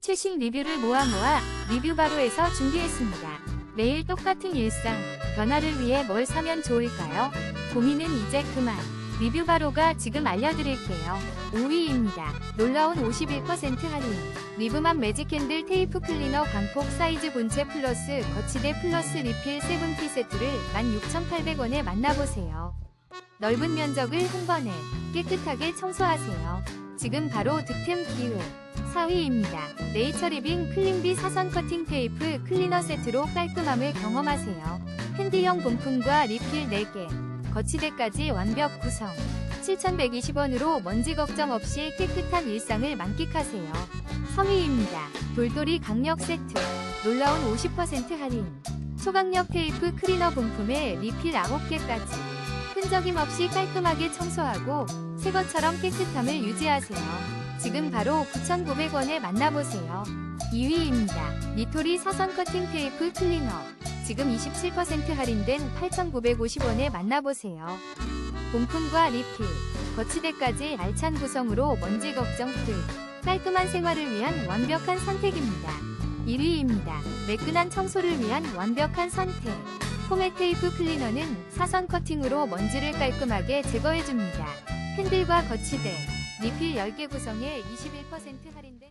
최신 리뷰를 모아 모아 리뷰바로에서 준비했습니다. 매일 똑같은 일상, 변화를 위해 뭘 사면 좋을까요? 고민은 이제 그만. 리뷰바로가 지금 알려드릴게요. 5위입니다. 놀라운 51% 할인. 리브만 매직캔들 테이프 클리너 광폭 사이즈 본체 플러스 거치대 플러스 리필 세븐피 세트를 16,800원에 만나보세요. 넓은 면적을 한 번에 깨끗하게 청소하세요. 지금 바로 득템 기회. 4위입니다. 네이처리빙 클린비 사선 커팅 테이프 클리너 세트로 깔끔함을 경험하세요. 핸디형 본품과 리필 4개, 거치대까지 완벽 구성. 7,120원으로 먼지 걱정 없이 깨끗한 일상을 만끽하세요. 3위입니다. 돌돌이 강력 세트. 놀라운 50% 할인. 초강력 테이프 클리너 본품에 리필 9개까지. 끈적임 없이 깔끔하게 청소하고 새 것처럼 깨끗함을 유지하세요. 지금 바로 9,900원에 만나보세요. 2위입니다. 니토리 사선 커팅 테이프 클리너. 지금 27% 할인된 8,950원에 만나보세요. 본품과 리필, 거치대까지 알찬 구성으로 먼지 걱정 풀. 깔끔한 생활을 위한 완벽한 선택입니다. 1위입니다. 매끈한 청소를 위한 완벽한 선택. 포맷 테이프 클리너는 사선 커팅으로 먼지를 깔끔하게 제거해줍니다. 핸들과 거치대, 리필 10개 구성에 21% 할인된